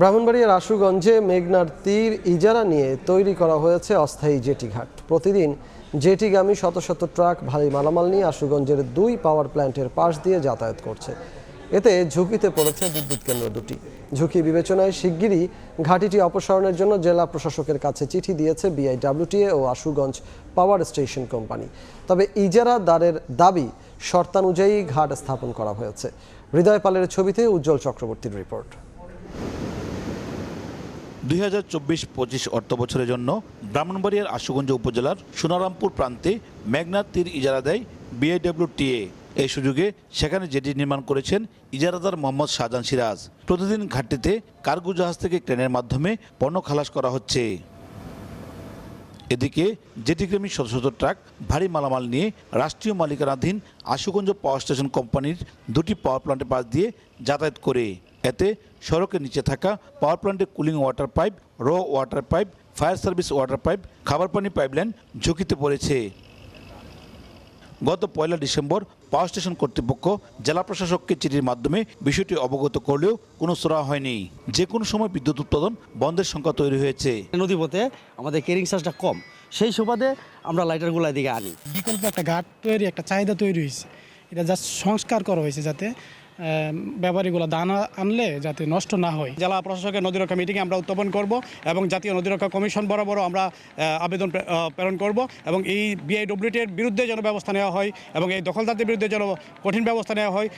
ব্রাহ্মণবাড়িয়ার আশুগঞ্জে মেঘনার তীর ইজারা নিয়ে তৈরি করা হয়েছে অস্থায়ী জেটি ঘাট। প্রতিদিন জেটিগামী শত শত ট্রাক ভারী মালামাল নিয়ে আশুগঞ্জের দুই পাওয়ার প্ল্যান্টের পাশ দিয়ে যাতায়াত করছে। এতে ঝুঁকিতে পড়েছে বিদ্যুৎ কেন্দ্র দুটি। ঝুঁকি বিবেচনায় শিগগিরই ঘাটিটি অপসারণের জন্য জেলা প্রশাসকের কাছে চিঠি দিয়েছে বিআইডব্লিউটিএ ও আশুগঞ্জ পাওয়ার স্টেশন কোম্পানি। তবে ইজারা দারের দাবি শর্তানুযায়ী ঘাট স্থাপন করা হয়েছে। হৃদয় পালের ছবিতে উজ্জ্বল চক্রবর্তীর রিপোর্ট। দুই হাজার চব্বিশ পঁচিশ অর্থ বছরের জন্য ব্রাহ্মণবাড়িয়ার আশুগঞ্জ উপজেলার সোনারামপুর প্রান্তে মেঘনাথ তীর ইজারা দেয় বিআইডব্লিউটিএ এই সুযোগে সেখানে জেটি নির্মাণ করেছেন ইজারাদার মোহাম্মদ শাহজাহান সিরাজ। প্রতিদিন ঘাটটিতে কার্গো জাহাজ থেকে ট্রেনের মাধ্যমে পণ্য খালাস করা হচ্ছে। এদিকে জেটিগ্রামী শত শত ট্রাক ভারী মালামাল নিয়ে রাষ্ট্রীয় মালিকানাধীন আশুগঞ্জ পাওয়ার স্টেশন কোম্পানির দুটি পাওয়ার প্ল্যান্টের পাশ দিয়ে যাতায়াত করে। এতে সড়কের নিচে থাকা পাওয়ার প্ল্যান্টের কুলিং ওয়াটার পাইপ র water pipe fire service water pipe খাবার পানি পাইপলাইন ঝুঁকিতে পড়েছে। গত পয়লা ডিসেম্বর পাওয়ার স্টেশন কর্তৃপক্ষ জেলা প্রশাসককে চিঠির মাধ্যমে বিষয়টি অবগত করলেও কোনো সরা হয়নি। যে কোনো সময় বিদ্যুৎ উৎপাদন বন্ধের সংখ্যা তৈরি হয়েছে। নদীপথে আমাদের ক্যারিং চার্জটা কম সেই সুবাদে আমরা লাইটারগুলো এদিকে আনি। বিকল্প একটা ঘাট তৈরি একটা চাহিদা তৈরি হয়েছে। এটা জাস্ট সংস্কার করা হয়েছে যাতে ব্যাপারীগুলো দানা আনলে যাতে নষ্ট না হয়। জেলা প্রশাসকের নদীরক্ষা মিটিংয়ে আমরা উত্থাপন করব এবং জাতীয় নদীরক্ষা কমিশন বরাবর আমরা আবেদন প্রেরণ করব এবং এই বিআইডব্লিউটির বিরুদ্ধে যেন ব্যবস্থা নেওয়া হয় এবং এই দখলদারদের বিরুদ্ধে যেন কঠিন ব্যবস্থা নেওয়া হয়।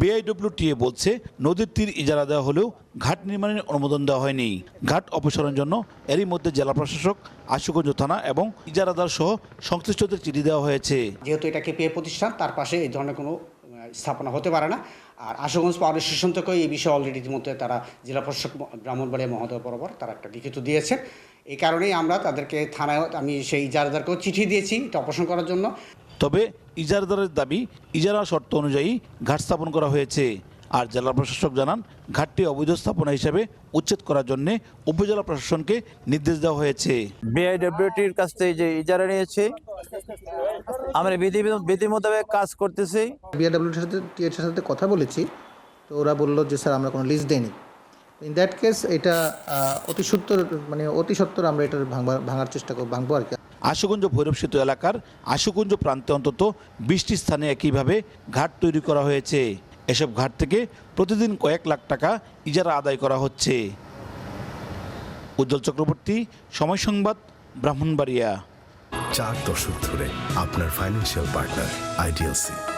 বিআইডব্লিউটিএ বলছে নদীর তীর ইজারা দেওয়া হলেও ঘাট নির্মাণের অনুমোদন দেওয়া হয়নি। ঘাট অপসারণের জন্য এরই মধ্যে জেলা প্রশাসক আশুগঞ্জ থানা এবং ইজারাদার সহ সংশ্লিষ্টদের চিঠি দেওয়া হয়েছে। যেহেতু এটা কেপিএ প্রতিষ্ঠান তার পাশে এই ধরনের কোনো স্থাপনা হতে পারে না। আর আশুগঞ্জ পাওয়ার স্টেশন এই বিষয়ে অলরেডি ইতিমধ্যে তারা জেলা প্রশাসক ব্রাহ্মণবাড়িয়া মহোদয় বরাবর তারা একটা লিখিত দিয়েছেন। এই কারণেই আমরা তাদেরকে থানায় আমি সেই ইজারাদারকেও চিঠি দিয়েছি এটা অপারেশন করার জন্য। তবে ইজারাদারের দাবি, ইজারা শর্ত অনুযায়ী ঘাট স্থাপন করা হয়েছে। আর জেলা প্রশাসক জানান ঘাটটি অবৈধ স্থাপনা হিসাবে উচ্ছেদ করার জন্য উপজেলা প্রশাসনকে নির্দেশ দেওয়া হয়েছে। বিআইডব্লিউটির কাছ থেকে যে ইজারা নিয়েছে আমরা বিধি বিধি মোতাবেক কাজ করতেছি। বিআরডব্লিউটির সাথে টিএর সাথে কথা বলেছি তো ওরা বলল যে স্যার আমরা কোনো লিস্ট দেইনি। ইন দ্যাট কেস এটা অতি সত্তর মানে অতি সত্তর আমরা এটার ভাঙবার ভাঙার চেষ্টা করব ভাঙবো আর কি। আশুগঞ্জ ভৈরব সেতু এলাকার আশুগঞ্জ প্রান্তে অন্তত বিশটি স্থানে একইভাবে ঘাট তৈরি করা হয়েছে। এসব ঘাট থেকে প্রতিদিন কয়েক লাখ টাকা ইজারা আদায় করা হচ্ছে। উজ্জ্বল চক্রবর্তী, সময় সংবাদ, ব্রাহ্মণবাড়িয়া। চার দশক ধরে আপনার ফাইন্যান্সিয়াল পার্টনার আইডিএলসি